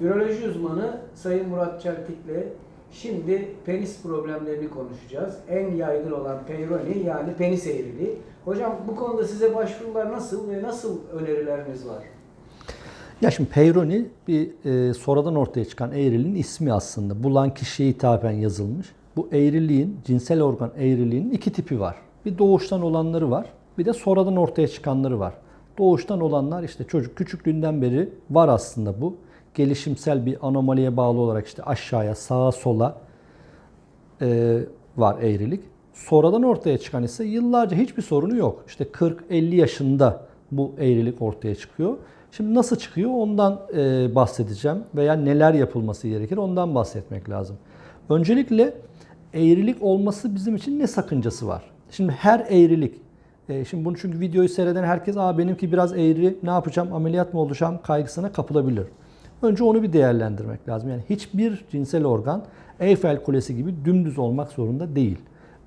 Üroloji uzmanı Sayın Murat Çeltik'le şimdi penis problemlerini konuşacağız. En yaygın olan peyroni yani penis eğriliği. Hocam bu konuda size başvurular nasıl ve nasıl önerileriniz var? Ya şimdi Peyroni bir e, sonradan ortaya çıkan eğriliğin ismi aslında. Bulan kişiye hitaben yazılmış. Bu eğriliğin, cinsel organ eğriliğinin iki tipi var. Bir doğuştan olanları var, bir de sonradan ortaya çıkanları var. Doğuştan olanlar işte çocuk küçüklüğünden beri var aslında bu. Gelişimsel bir anomaliye bağlı olarak işte aşağıya, sağa, sola e, var eğrilik. Sonradan ortaya çıkan ise yıllarca hiçbir sorunu yok. İşte 40-50 yaşında bu eğrilik ortaya çıkıyor. Şimdi nasıl çıkıyor ondan e, bahsedeceğim veya neler yapılması gerekir ondan bahsetmek lazım. Öncelikle eğrilik olması bizim için ne sakıncası var? Şimdi her eğrilik, e, şimdi bunu çünkü videoyu seyreden herkes Aa benimki biraz eğri ne yapacağım ameliyat mı olacağım kaygısına kapılabilir. Önce onu bir değerlendirmek lazım. Yani hiçbir cinsel organ Eyfel Kulesi gibi dümdüz olmak zorunda değil.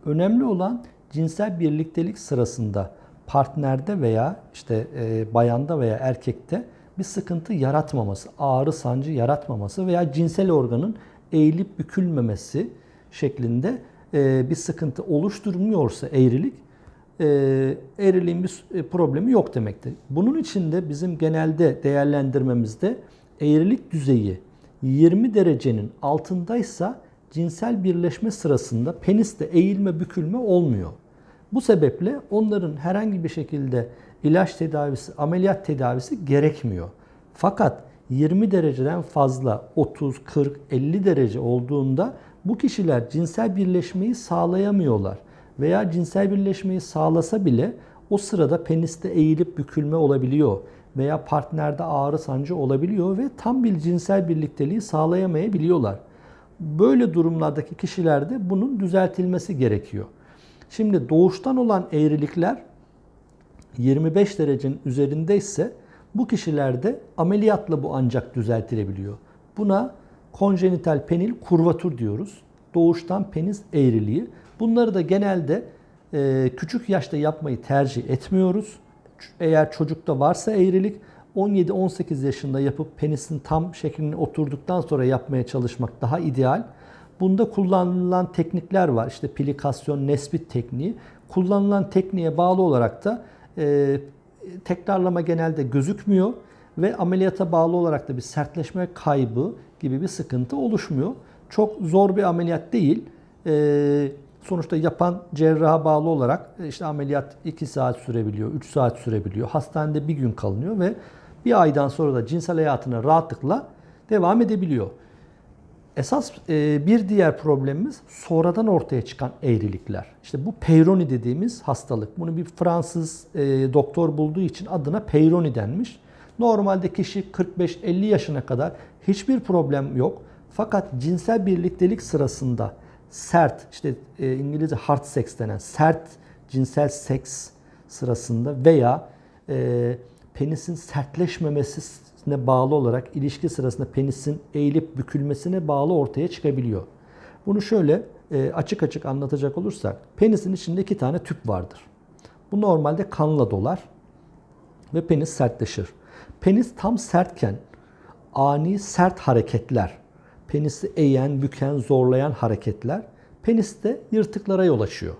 Önemli olan cinsel birliktelik sırasında partnerde veya işte e, bayanda veya erkekte bir sıkıntı yaratmaması, ağrı sancı yaratmaması veya cinsel organın eğilip bükülmemesi şeklinde e, bir sıkıntı oluşturmuyorsa eğrilik e, eğriliğin bir e, problemi yok demektir. Bunun için de bizim genelde değerlendirmemizde eğrilik düzeyi 20 derecenin altındaysa cinsel birleşme sırasında peniste eğilme bükülme olmuyor. Bu sebeple onların herhangi bir şekilde ilaç tedavisi, ameliyat tedavisi gerekmiyor. Fakat 20 dereceden fazla 30, 40, 50 derece olduğunda bu kişiler cinsel birleşmeyi sağlayamıyorlar. Veya cinsel birleşmeyi sağlasa bile o sırada peniste eğilip bükülme olabiliyor veya partnerde ağrı sancı olabiliyor ve tam bir cinsel birlikteliği sağlayamayabiliyorlar. Böyle durumlardaki kişilerde bunun düzeltilmesi gerekiyor. Şimdi doğuştan olan eğrilikler 25 derecenin üzerindeyse bu kişilerde ameliyatla bu ancak düzeltilebiliyor. Buna konjenital penil kurvatur diyoruz. Doğuştan penis eğriliği. Bunları da genelde küçük yaşta yapmayı tercih etmiyoruz. Eğer çocukta varsa eğrilik 17-18 yaşında yapıp penisin tam şekline oturduktan sonra yapmaya çalışmak daha ideal. Bunda kullanılan teknikler var. İşte pilikasyon, nesbit tekniği. Kullanılan tekniğe bağlı olarak da e, tekrarlama genelde gözükmüyor ve ameliyata bağlı olarak da bir sertleşme kaybı gibi bir sıkıntı oluşmuyor. Çok zor bir ameliyat değil. E, sonuçta yapan cerraha bağlı olarak e, işte ameliyat 2 saat sürebiliyor, 3 saat sürebiliyor. Hastanede bir gün kalınıyor ve bir aydan sonra da cinsel hayatına rahatlıkla devam edebiliyor. Esas e, bir diğer problemimiz sonradan ortaya çıkan eğrilikler. İşte bu peyroni dediğimiz hastalık. Bunu bir Fransız e, doktor bulduğu için adına peyroni denmiş. Normalde kişi 45-50 yaşına kadar hiçbir problem yok. Fakat cinsel birliktelik sırasında sert, işte e, İngilizce hard sex denen sert cinsel seks sırasında veya penisin sertleşmemesine bağlı olarak ilişki sırasında penisin eğilip bükülmesine bağlı ortaya çıkabiliyor. Bunu şöyle e, açık açık anlatacak olursak penisin içinde iki tane tüp vardır. Bu normalde kanla dolar ve penis sertleşir. Penis tam sertken ani sert hareketler, penisi eğen, büken, zorlayan hareketler peniste yırtıklara yol açıyor.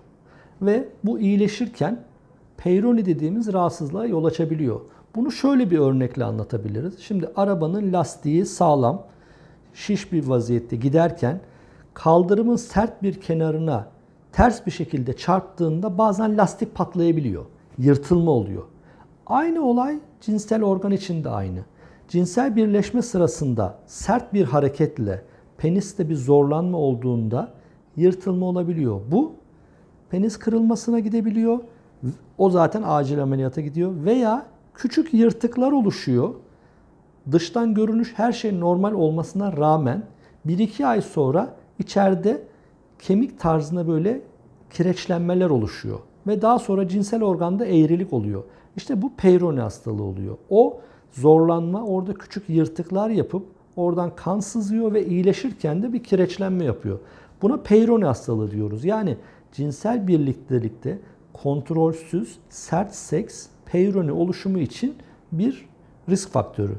Ve bu iyileşirken peyroni dediğimiz rahatsızlığa yol açabiliyor. Bunu şöyle bir örnekle anlatabiliriz. Şimdi arabanın lastiği sağlam, şiş bir vaziyette giderken kaldırımın sert bir kenarına ters bir şekilde çarptığında bazen lastik patlayabiliyor. Yırtılma oluyor. Aynı olay cinsel organ için de aynı. Cinsel birleşme sırasında sert bir hareketle peniste bir zorlanma olduğunda yırtılma olabiliyor. Bu penis kırılmasına gidebiliyor. O zaten acil ameliyata gidiyor veya küçük yırtıklar oluşuyor. Dıştan görünüş her şey normal olmasına rağmen 1-2 ay sonra içeride kemik tarzında böyle kireçlenmeler oluşuyor. Ve daha sonra cinsel organda eğrilik oluyor. İşte bu Peyronie hastalığı oluyor. O zorlanma orada küçük yırtıklar yapıp oradan kan sızıyor ve iyileşirken de bir kireçlenme yapıyor. Buna Peyronie hastalığı diyoruz. Yani cinsel birliktelikte kontrolsüz sert seks Peyronie oluşumu için bir risk faktörü.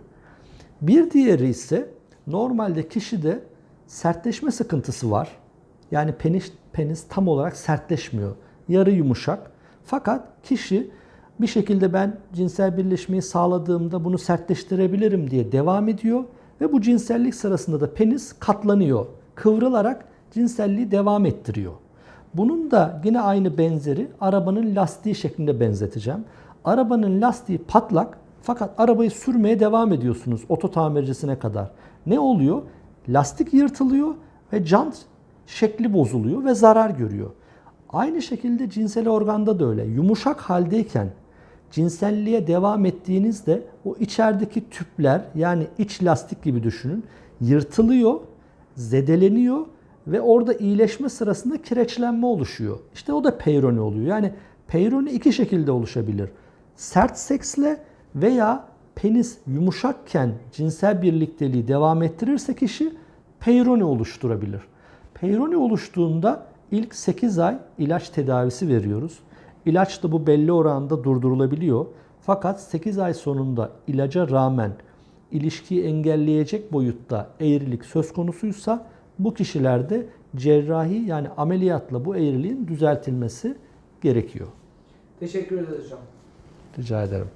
Bir diğeri ise Normalde kişide sertleşme sıkıntısı var. Yani penis, penis tam olarak sertleşmiyor. Yarı yumuşak. Fakat kişi bir şekilde ben cinsel birleşmeyi sağladığımda bunu sertleştirebilirim diye devam ediyor ve bu cinsellik sırasında da penis katlanıyor. Kıvrılarak cinselliği devam ettiriyor. Bunun da yine aynı benzeri arabanın lastiği şeklinde benzeteceğim. Arabanın lastiği patlak fakat arabayı sürmeye devam ediyorsunuz oto tamircisine kadar. Ne oluyor? Lastik yırtılıyor ve jant şekli bozuluyor ve zarar görüyor. Aynı şekilde cinsel organda da öyle. Yumuşak haldeyken cinselliğe devam ettiğinizde o içerideki tüpler yani iç lastik gibi düşünün yırtılıyor, zedeleniyor ve orada iyileşme sırasında kireçlenme oluşuyor. İşte o da peyroni oluyor. Yani peyroni iki şekilde oluşabilir. Sert seksle veya penis yumuşakken cinsel birlikteliği devam ettirirse kişi peyroni oluşturabilir. Peyroni oluştuğunda ilk 8 ay ilaç tedavisi veriyoruz. İlaç da bu belli oranda durdurulabiliyor. Fakat 8 ay sonunda ilaca rağmen ilişkiyi engelleyecek boyutta eğrilik söz konusuysa bu kişilerde cerrahi yani ameliyatla bu eğriliğin düzeltilmesi gerekiyor. Teşekkür ederiz hocam. Rica ederim.